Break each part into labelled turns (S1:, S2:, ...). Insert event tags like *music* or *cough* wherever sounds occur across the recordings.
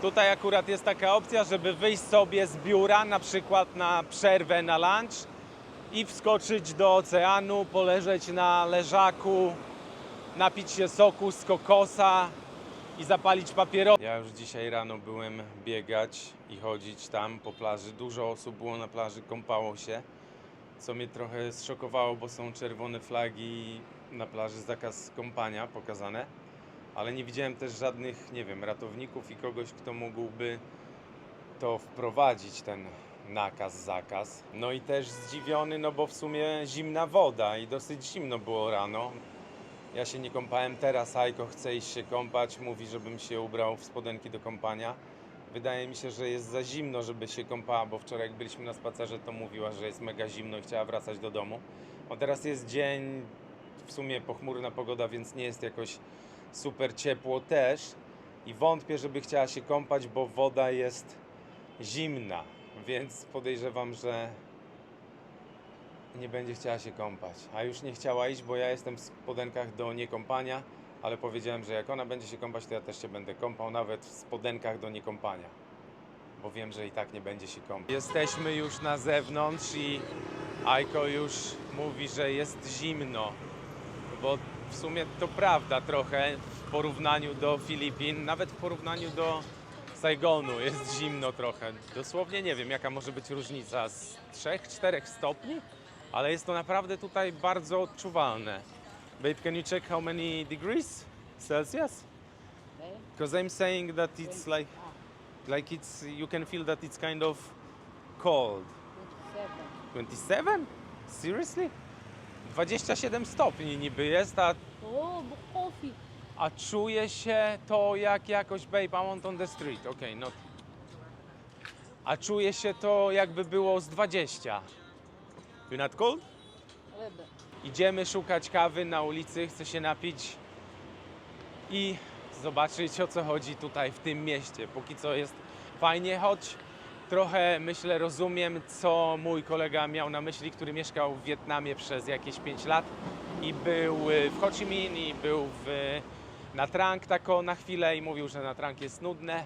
S1: Tutaj akurat jest taka opcja, żeby wyjść sobie z biura, na przykład na przerwę na lunch i wskoczyć do oceanu, poleżeć na leżaku, napić się soku z kokosa i zapalić papierosa. Ja już dzisiaj rano byłem biegać i chodzić tam po plaży. Dużo osób było na plaży, kąpało się, co mnie trochę zszokowało, bo są czerwone flagi na plaży, zakaz kąpania pokazane. Ale nie widziałem też żadnych, nie wiem, ratowników i kogoś, kto mógłby to wprowadzić, ten nakaz, zakaz. No i też zdziwiony, no bo w sumie zimna woda i dosyć zimno było rano. Ja się nie kąpałem teraz, Ajko chce iść się kąpać, mówi, żebym się ubrał w spodenki do kąpania. Wydaje mi się, że jest za zimno, żeby się kąpała, bo wczoraj jak byliśmy na spacerze, to mówiła, że jest mega zimno i chciała wracać do domu. O teraz jest dzień, w sumie pochmurna pogoda, więc nie jest jakoś super ciepło też. I wątpię, żeby chciała się kąpać, bo woda jest zimna, więc podejrzewam, że nie będzie chciała się kąpać. A już nie chciała iść, bo ja jestem w spodenkach do niekąpania, ale powiedziałem, że jak ona będzie się kąpać, to ja też się będę kąpał, nawet w spodenkach do niekąpania. Bo wiem, że i tak nie będzie się kąpać. Jesteśmy już na zewnątrz i Aiko już mówi, że jest zimno. Bo w sumie to prawda trochę w porównaniu do Filipin, nawet w porównaniu do Saigonu jest zimno trochę. Dosłownie nie wiem, jaka może być różnica z 3-4 stopni, ale jest to naprawdę tutaj bardzo odczuwalne. Babe, can you check how many degrees Celsius? Because I'm saying that it's like, like it's, you can feel that it's kind of cold.
S2: 27.
S1: 27? Seriously? 27 stopni niby jest, a,
S2: Oh, but coffee.
S1: a czuje się to jak jakoś, babe, I want on the street, okej, no. A czuje się to jakby było z 20. You not cold? Idziemy szukać kawy na ulicy, chcę się napić i zobaczyć o co chodzi tutaj w tym mieście. Póki co jest fajnie, choć trochę myślę rozumiem, co mój kolega miał na myśli, który mieszkał w Wietnamie przez jakieś 5 lat i był y, w Ho Chi Minh i był w, na Trang tako na chwilę i mówił, że na Trang jest nudne,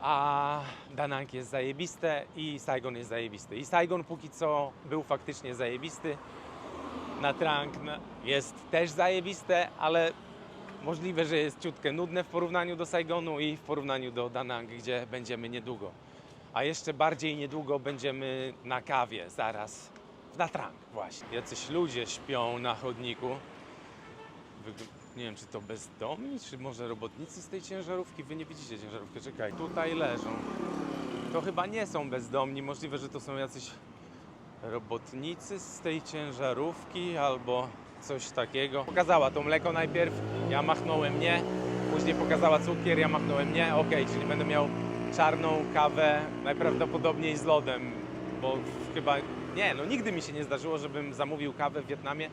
S1: a Da Nang jest zajebiste i Saigon jest zajebisty. I Saigon póki co był faktycznie zajebisty na Trang na- jest też zajebiste, ale możliwe, że jest ciutkę nudne w porównaniu do Saigonu i w porównaniu do Danang, gdzie będziemy niedługo. A jeszcze bardziej niedługo będziemy na kawie, zaraz na Trang właśnie. Jacyś ludzie śpią na chodniku. Nie wiem, czy to bezdomni, czy może robotnicy z tej ciężarówki? Wy nie widzicie ciężarówki, czekaj. Tutaj leżą. To chyba nie są bezdomni, możliwe, że to są jacyś robotnicy z tej ciężarówki albo coś takiego. Pokazała to mleko najpierw, ja machnąłem nie, później pokazała cukier, ja machnąłem nie, okej, czyli będę miał czarną kawę, najprawdopodobniej z lodem, bo chyba, nie, no nigdy mi się nie zdarzyło, żebym zamówił kawę w Wietnamie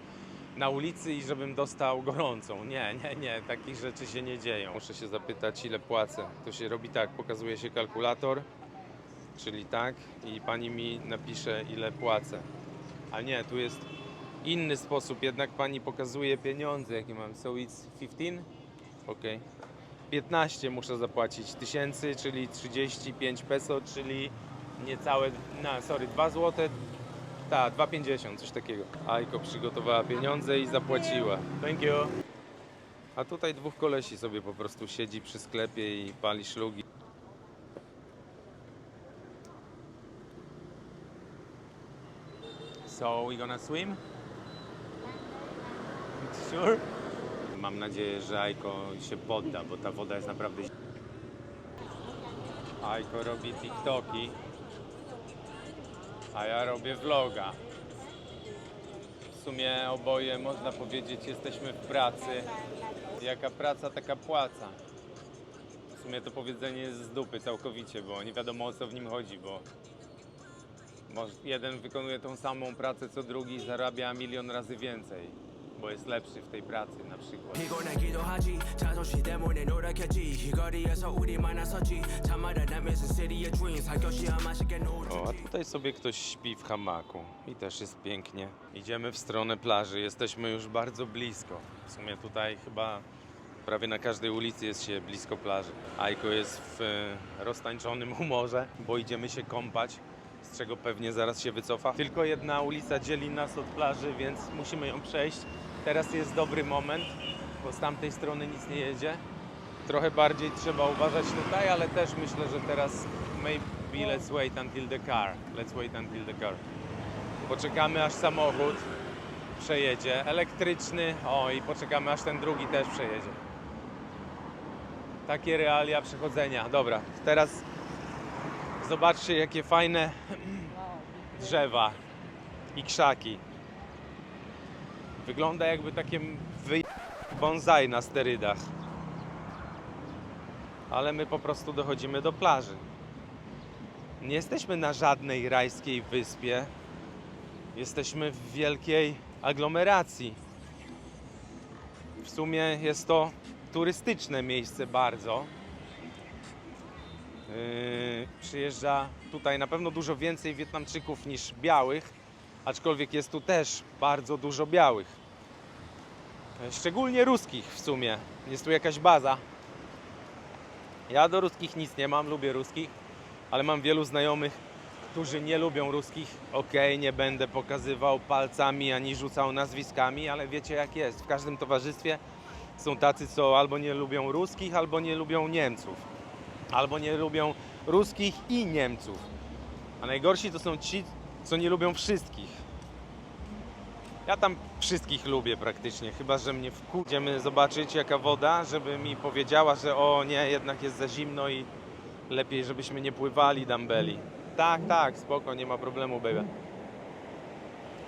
S1: na ulicy i żebym dostał gorącą. Nie, nie, nie, takich rzeczy się nie dzieją. Muszę się zapytać, ile płacę. To się robi tak, pokazuje się kalkulator, czyli tak i pani mi napisze ile płacę. A nie, tu jest inny sposób, jednak pani pokazuje pieniądze jakie mam. So it's 15? Ok. 15 muszę zapłacić tysięcy, czyli 35 peso, czyli niecałe, no sorry, 2 złote, tak, 2,50, coś takiego. Ajko przygotowała pieniądze i zapłaciła. Thank you. A tutaj dwóch kolesi sobie po prostu siedzi przy sklepie i pali szlugi. So we gonna swim? Sure? Mam nadzieję, że Ajko się podda, bo ta woda jest naprawdę... Ajko robi TikToki, a ja robię vloga. W sumie oboje, można powiedzieć, jesteśmy w pracy. Jaka praca, taka płaca. W sumie to powiedzenie jest z dupy całkowicie, bo nie wiadomo o co w nim chodzi, bo jeden wykonuje tą samą pracę co drugi zarabia milion razy więcej, bo jest lepszy w tej pracy na przykład.
S3: 피곤하기도 하지 자존심 때문에 노력했지 이 거리에서 우리 만나섰지 참아라 남에서 city의 dreams 살것이야 맛있게 놀
S1: O, a tutaj sobie ktoś śpi w hamaku i też jest pięknie. Idziemy w stronę plaży, jesteśmy już bardzo blisko. W sumie tutaj chyba prawie na każdej ulicy jest się blisko plaży. Aiko jest w e, roztańczonym humorze, bo idziemy się kąpać, z czego pewnie zaraz się wycofa. Tylko jedna ulica dzieli nas od plaży, więc musimy ją przejść. Teraz jest dobry moment, bo z tamtej strony nic nie jedzie. Trochę bardziej trzeba uważać tutaj, ale też myślę, że teraz maybe let's wait until the car. Let's wait until the car. Poczekamy aż samochód przejedzie, elektryczny, o i poczekamy aż ten drugi też przejedzie. Takie realia przechodzenia. Dobra, teraz zobaczcie jakie fajne *clears throat* drzewa i krzaki. Wygląda jakby takie wy... bonsai na sterydach. Ale my po prostu dochodzimy do plaży. Nie jesteśmy na żadnej rajskiej wyspie. Jesteśmy w wielkiej aglomeracji. W sumie jest to turystyczne miejsce bardzo. Yy, przyjeżdża tutaj na pewno dużo więcej Wietnamczyków niż białych, aczkolwiek jest tu też bardzo dużo białych. Szczególnie ruskich w sumie. Jest tu jakaś baza. Ja do ruskich nic nie mam, lubię ruskich, ale mam wielu znajomych, którzy nie lubią ruskich. Okej, nie będę pokazywał palcami ani rzucał nazwiskami, ale wiecie jak jest. W każdym towarzystwie są tacy, co albo nie lubią ruskich, albo nie lubią Niemców albo nie lubią ruskich i Niemców. A najgorsi to są ci, co nie lubią wszystkich. Ja tam wszystkich lubię praktycznie, chyba że mnie wku... Idziemy zobaczyć jaka woda, żeby mi powiedziała, że o nie, jednak jest za zimno i lepiej, żebyśmy nie pływali dumbbelli. Tak, tak, spoko, nie ma problemu, baby.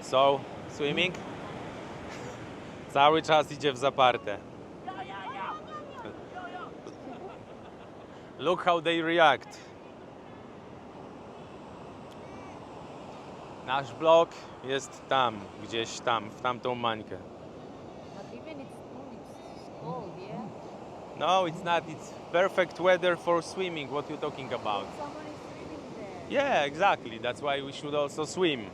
S1: So, swimming? Cały czas idzie w zaparte. Look how they react. Nasz blok jest tam, gdzieś tam, w tamtą mańkę.
S2: But even it's cool, it's cold, yeah?
S1: No, it's not. It's perfect weather for swimming. What you talking about?
S2: Someone is swimming there.
S1: Yeah, exactly. That's why we should also swim.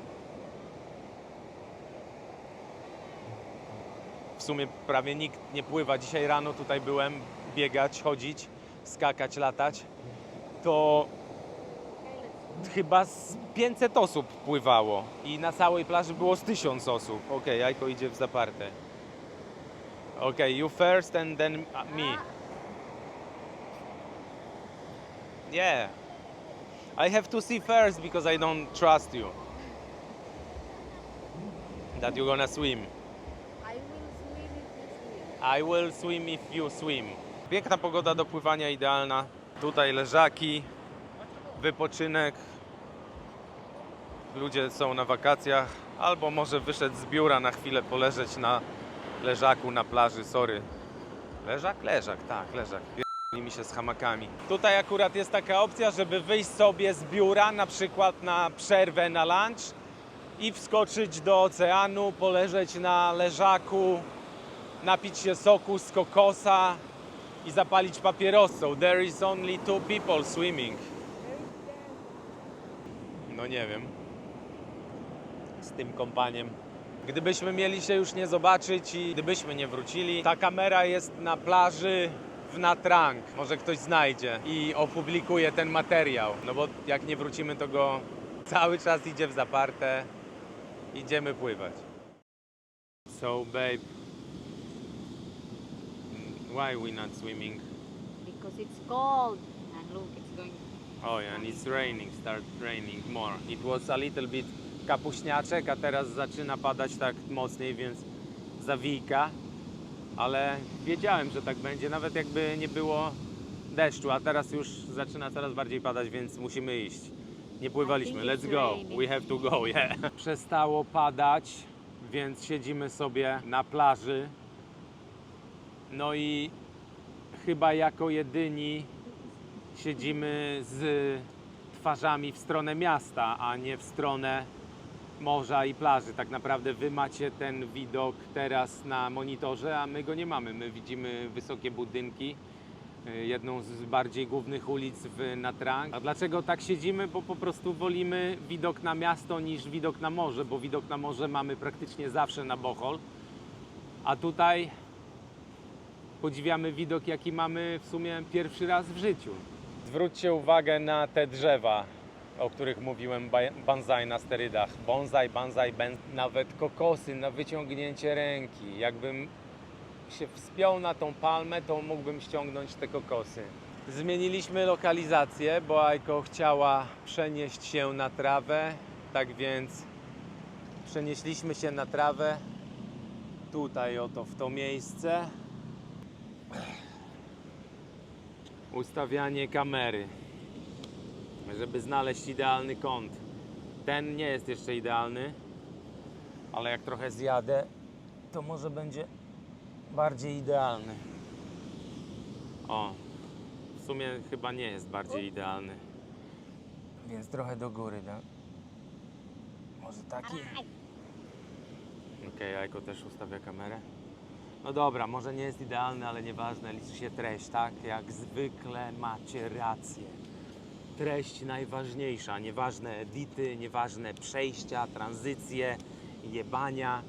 S1: W sumie prawie nikt nie pływa. Dzisiaj rano tutaj byłem biegać, chodzić, skakać, latać. To chyba z 500 osób pływało i na całej plaży było z 1000 osób. Okej, Jajko idzie w zaparte. Okej, you first and then me. Yeah. I have to see first because I don't trust you. That you're gonna swim.
S2: I will swim if you swim.
S1: I will swim if you swim. Piękna pogoda do pływania, idealna. Tutaj leżaki, wypoczynek. Ludzie są na wakacjach, albo może wyszedł z biura na chwilę poleżeć na leżaku na plaży, sorry. Leżak? Leżak, tak, leżak. Pierdoli mi się z hamakami. Tutaj akurat jest taka opcja, żeby wyjść sobie z biura, na przykład na przerwę na lunch i wskoczyć do oceanu, poleżeć na leżaku, napić się soku z kokosa i zapalić papierosą. There is only two people swimming. No nie wiem. Z tym kompaniem. Gdybyśmy mieli się już nie zobaczyć i gdybyśmy nie wrócili, ta kamera jest na plaży w Natrang. Może ktoś znajdzie i opublikuje ten materiał. No bo jak nie wrócimy, to go cały czas idzie w zaparte. Idziemy pływać. So babe, why we not swimming?
S2: Because it's cold. And look, it's going.
S1: Oh yeah, and it's raining, start raining more. It was a little bit kapuśniaczek, a teraz zaczyna padać tak mocniej, więc zawijka. Ale wiedziałem, że tak będzie, nawet jakby nie było deszczu, a teraz już zaczyna coraz bardziej padać, więc musimy iść. Nie pływaliśmy. Let's go. We have to go, yeah. *laughs* Przestało padać, więc siedzimy sobie na plaży. No i chyba jako jedyni siedzimy z twarzami w stronę miasta, a nie w stronę morza i plaży. Tak naprawdę wy macie ten widok teraz na monitorze, a my go nie mamy. My widzimy wysokie budynki, y, jedną z bardziej głównych ulic w Natrang. A dlaczego tak siedzimy? Bo po prostu wolimy widok na miasto niż widok na morze, bo widok na morze mamy praktycznie zawsze na Bohol. A tutaj podziwiamy widok, jaki mamy w sumie pierwszy raz w życiu. Zwróćcie uwagę na te drzewa, o których mówiłem, bonsai na sterydach. Bonsai, bonsai, ben... nawet kokosy na wyciągnięcie ręki. Jakbym się wspiął na tą palmę, to mógłbym ściągnąć te kokosy. Zmieniliśmy lokalizację, bo Aiko chciała przenieść się na trawę, tak więc przenieśliśmy się na trawę tutaj oto w to miejsce. Ustawianie kamery, żeby znaleźć idealny kąt. Ten nie jest jeszcze idealny, ale jak trochę zjadę, to może będzie bardziej idealny. O, w sumie chyba nie jest bardziej idealny. Więc trochę do góry, tak? Może taki? Okej, Ajko też ustawia kamerę. No dobra, może nie jest idealny, ale nieważne, liczy się treść, tak? Jak zwykle macie rację. Treść najważniejsza, nieważne edity, nieważne przejścia, tranzycje, jebania.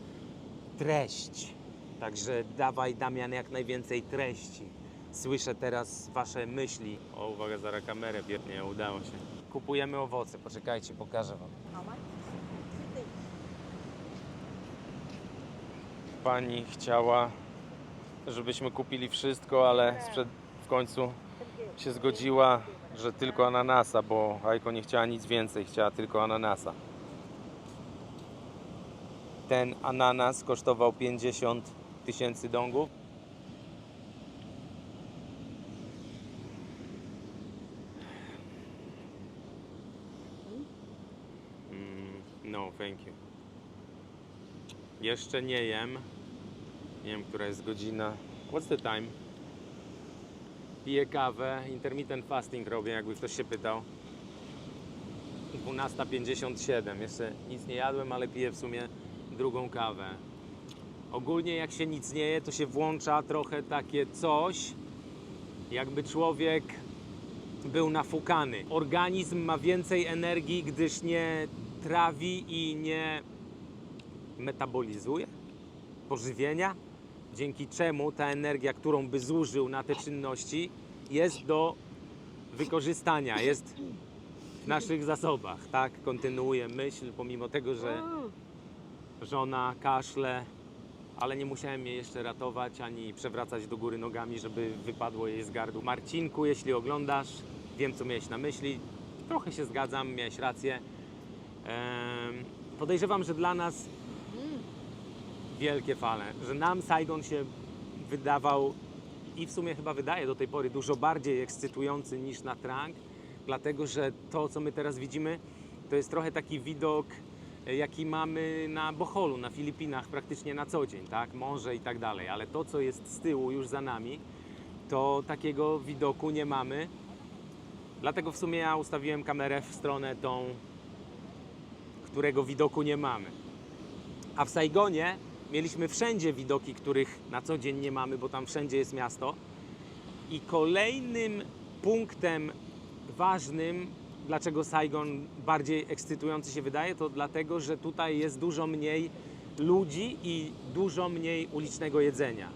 S1: Treść. Także dawaj Damian jak najwięcej treści. Słyszę teraz wasze myśli. O, uwaga, zaraz kamerę biednie, udało się. Kupujemy owoce, poczekajcie, pokażę wam. Pani chciała, żebyśmy kupili wszystko, ale sprzed, w końcu się zgodziła, że tylko ananasa, bo Ajko nie chciała nic więcej, chciała tylko ananasa. Ten ananas kosztował 50 tysięcy dongów. Mm, no, thank you. Jeszcze nie jem. Nie wiem, która jest godzina. What's the time? Piję kawę. Intermittent fasting robię, jakby ktoś się pytał. 12.57. Jeszcze nic nie jadłem, ale piję w sumie drugą kawę. Ogólnie jak się nic nie je, to się włącza trochę takie coś, jakby człowiek był nafukany. Organizm ma więcej energii, gdyż nie trawi i nie metabolizuje pożywienia, dzięki czemu ta energia, którą by zużył na te czynności, jest do wykorzystania, jest w naszych zasobach. Tak, kontynuuję myśl, pomimo tego, że żona kaszle, ale nie musiałem jej jeszcze ratować ani przewracać do góry nogami, żeby wypadło jej z gardła. Marcinku, jeśli oglądasz, wiem co miałeś na myśli. Trochę się zgadzam, miałeś rację. Podejrzewam, że dla nas wielkie fale, że nam Saigon się wydawał i w sumie chyba wydaje do tej pory dużo bardziej ekscytujący niż na Trang, dlatego że to, co my teraz widzimy, to jest trochę taki widok, e, jaki mamy na Boholu, na Filipinach praktycznie na co dzień, tak? Morze i tak dalej, ale to, co jest z tyłu już za nami, to takiego widoku nie mamy. Dlatego w sumie ja ustawiłem kamerę w stronę tą, którego widoku nie mamy. A w Saigonie mieliśmy wszędzie widoki, których na co dzień nie mamy, bo tam wszędzie jest miasto. I kolejnym punktem ważnym, dlaczego Saigon bardziej ekscytujący się wydaje, to dlatego, że tutaj jest dużo mniej ludzi i dużo mniej ulicznego jedzenia.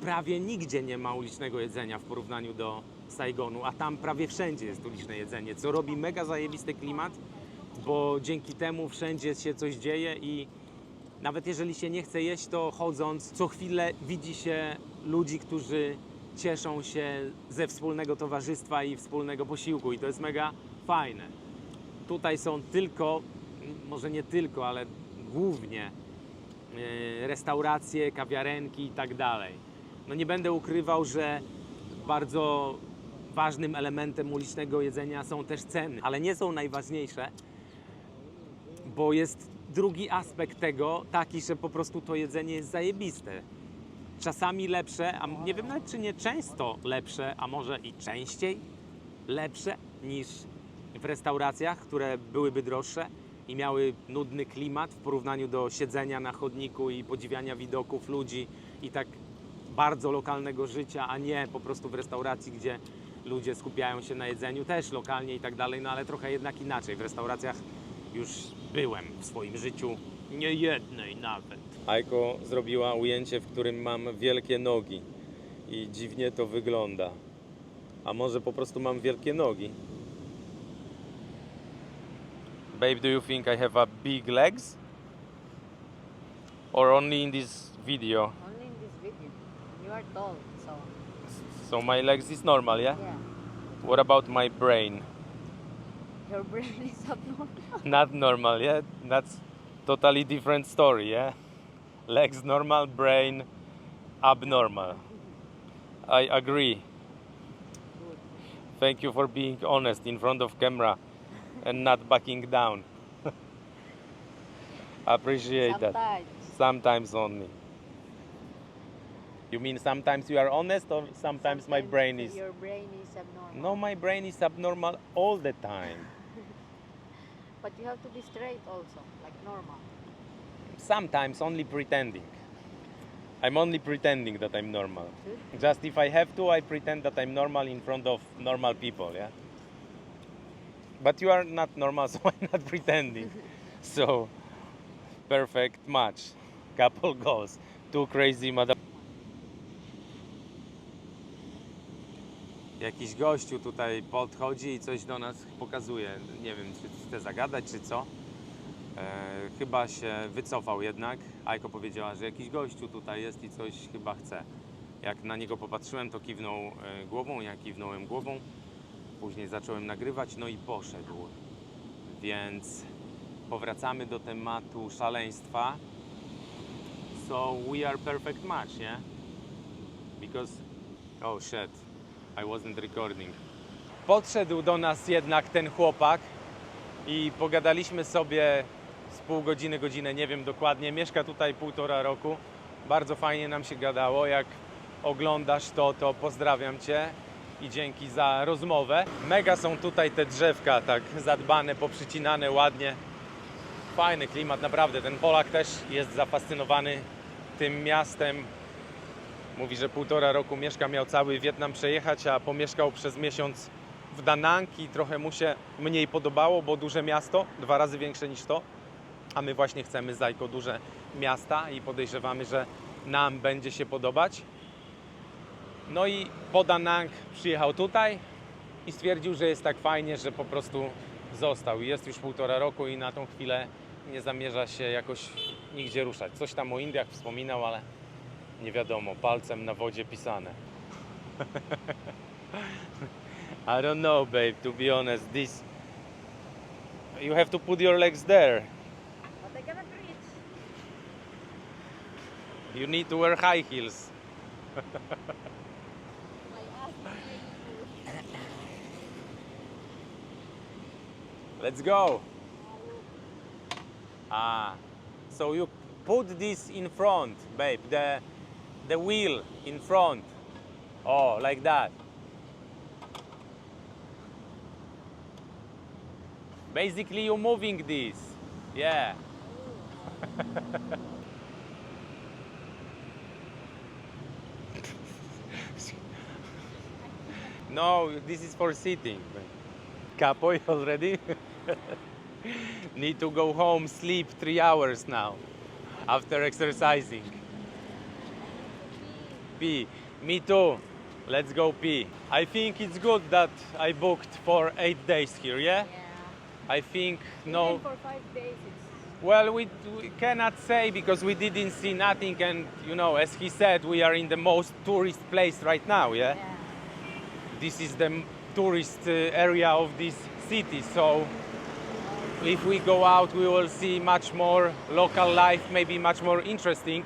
S1: Prawie nigdzie nie ma ulicznego jedzenia w porównaniu do Saigonu, a tam prawie wszędzie jest uliczne jedzenie, co robi mega zajebisty klimat, bo dzięki temu wszędzie się coś dzieje i nawet jeżeli się nie chce jeść, to chodząc co chwilę widzi się ludzi, którzy cieszą się ze wspólnego towarzystwa i wspólnego posiłku i to jest mega fajne. Tutaj są tylko, może nie tylko, ale głównie e, restauracje, kawiarenki i tak dalej. No nie będę ukrywał, że bardzo ważnym elementem ulicznego jedzenia są też ceny, ale nie są najważniejsze, bo jest drugi aspekt tego taki, że po prostu to jedzenie jest zajebiste. Czasami lepsze, a nie wiem nawet czy nie często lepsze, a może i częściej lepsze niż w restauracjach, które byłyby droższe i miały nudny klimat w porównaniu do siedzenia na chodniku i podziwiania widoków ludzi i tak bardzo lokalnego życia, a nie po prostu w restauracji, gdzie ludzie skupiają się na jedzeniu też lokalnie i tak dalej, no ale trochę jednak inaczej. W restauracjach już byłem w swoim życiu, nie jednej nawet. Aiko zrobiła ujęcie, w którym mam wielkie nogi i dziwnie to wygląda. A może po prostu mam wielkie nogi? Babe, do you think I have a big legs? Or only in this video?
S2: Only in this video. You are tall, so
S1: So my legs is normal, yeah?
S2: yeah.
S1: What about my brain?
S2: Your brain is abnormal. *laughs*
S1: Not normal, yeah? That's totally different story, yeah? Legs normal, brain abnormal. I agree.
S2: Good.
S1: Thank you for being honest in front of camera and not backing down. *laughs* Appreciate that.
S2: Sometimes.
S1: Sometimes only. You mean sometimes you are honest or sometimes my brain is
S2: Your brain is abnormal.
S1: No, my brain is abnormal all the time. *laughs*
S2: But you have to be straight also, like normal.
S1: Sometimes only pretending. I'm only pretending that I'm normal.
S2: Good.
S1: Just if I have to, I pretend that I'm normal in front of normal people, yeah? But you are not normal, *laughs* so I'm not pretending. *laughs* so, perfect match. Couple goals. Two crazy mother. Jakiś gościu tutaj podchodzi i coś do nas pokazuje. Nie wiem, czy chce zagadać, czy co. E, chyba się wycofał jednak. Ajko powiedziała, że jakiś gościu tutaj jest i coś chyba chce. Jak na niego popatrzyłem, to kiwnął e, głową, ja kiwnąłem głową. Później zacząłem nagrywać, no i poszedł. Więc powracamy do tematu szaleństwa. So we are perfect match, yeah? Because oh shit, I wasn't recording. Podszedł do nas jednak ten chłopak i pogadaliśmy sobie z pół godziny, godzinę, nie wiem dokładnie. Mieszka tutaj półtora roku. Bardzo fajnie nam się gadało. Jak oglądasz to, to pozdrawiam Cię i dzięki za rozmowę. Mega są tutaj te drzewka tak zadbane, poprzycinane ładnie. Fajny klimat, naprawdę. Ten Polak też jest zafascynowany tym miastem. Mówi, że półtora roku mieszka, miał cały Wietnam przejechać, a pomieszkał przez miesiąc w Da Nang i trochę mu się mniej podobało, bo duże miasto, dwa razy większe niż to. A my właśnie chcemy zajko duże miasta i podejrzewamy, że nam będzie się podobać. No i po Da Nang przyjechał tutaj i stwierdził, że jest tak fajnie, że po prostu został. Jest już półtora roku i na tą chwilę nie zamierza się jakoś nigdzie ruszać. Coś tam o Indiach wspominał, ale nie wiadomo, palcem na wodzie pisane. I don't know, babe, to be honest. This you have to put your legs there.
S2: But I cannot reach.
S1: You need to wear high heels. Let's go. Ah, so you put this in front, babe. The the wheel in front. Oh, like that. Basically, you're moving this. Yeah. *laughs* no, this is for sitting. Capoy already? *laughs* Need to go home, sleep three hours now after exercising. Pee. Me too. Let's go pee. I think it's good that I booked for eight days here, yeah?
S2: Yeah.
S1: I think no.
S2: Even for five days, it's
S1: Well, we, we cannot say because we didn't see nothing, and you know, as he said, we are in the most tourist place right now, yeah?
S2: yeah.
S1: This is the tourist uh, area of this city, so if we go out, we will see much more local life, maybe much more interesting.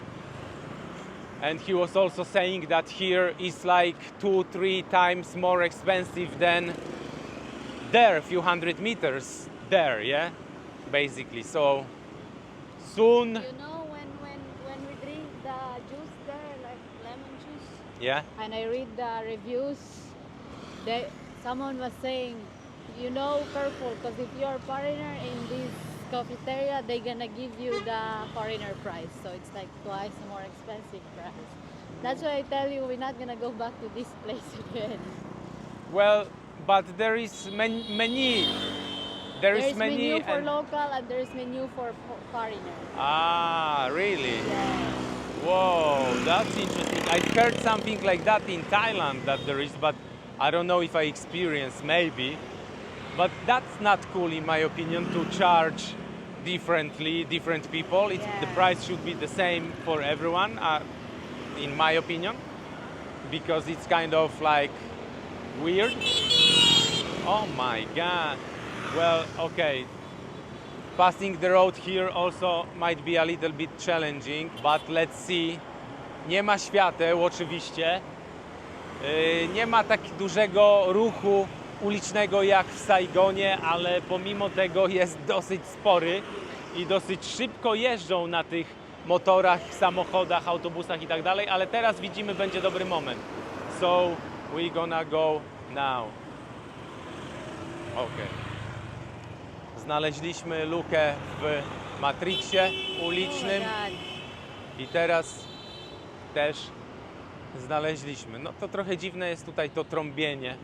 S1: And he was also saying that here is like two, three times more expensive than there, a few hundred meters there, yeah, basically. So soon,
S2: You know when when when we drink the juice there, like lemon juice,
S1: yeah,
S2: and I read the reviews, they someone was saying, you know, careful, because if you're a foreigner in this cafeteria, they're gonna give you the foreigner price, so it's like twice more expensive price. That's why I tell you, we're not gonna go back to this *laughs* place again.
S1: Well, but there is many, many There is
S2: There's
S1: many
S2: menu for
S1: and-
S2: local and there's menu for fo- foreigner.
S1: Ah, really?
S2: Yes.
S1: Whoa, that's interesting. I've heard something like that in Thailand that there is, but I don't know if I experienced maybe. But that's not cool in my opinion to charge differently different people. It's, The
S2: Yeah.
S1: price should be the same for everyone, uh, in my opinion, because it's kind of like weird. Oh my god. Well, okay, Passing the road here also might be a little bit challenging, but let's see. Nie ma świateł oczywiście. Yy, Nie ma tak dużego ruchu ulicznego jak w Saigonie, ale pomimo tego jest dosyć spory i dosyć szybko jeżdżą na tych motorach, samochodach, autobusach i tak dalej, ale teraz widzimy będzie dobry moment. So we gonna go now. Okay. Znaleźliśmy lukę w Matrixie ulicznym
S2: God.
S1: i teraz też znaleźliśmy. No to trochę dziwne jest tutaj to trąbienie,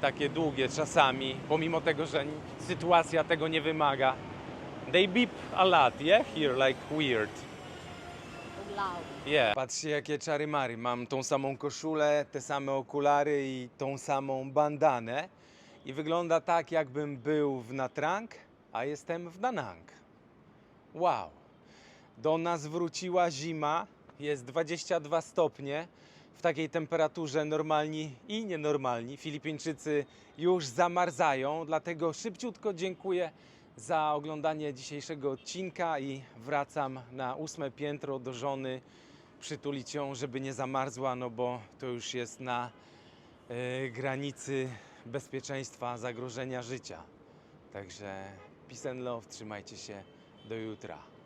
S1: takie długie czasami, pomimo tego, że sytuacja tego nie wymaga. They beep a lot, yeah? Here, like weird.
S2: Loud.
S1: Yeah. Patrzcie jakie czary mary. Mam tą samą koszulę, te same okulary i tą samą bandanę. I wygląda tak, jakbym był w Natrang, a jestem w Danang. Wow. Do nas wróciła zima, jest 22 stopnie. W takiej temperaturze normalni i nienormalni Filipińczycy już zamarzają, dlatego szybciutko dziękuję za oglądanie dzisiejszego odcinka i wracam na ósme piętro do żony przytulić ją, żeby nie zamarzła, no bo to już jest na e, granicy bezpieczeństwa, zagrożenia życia. Także peace and love, trzymajcie się, do jutra.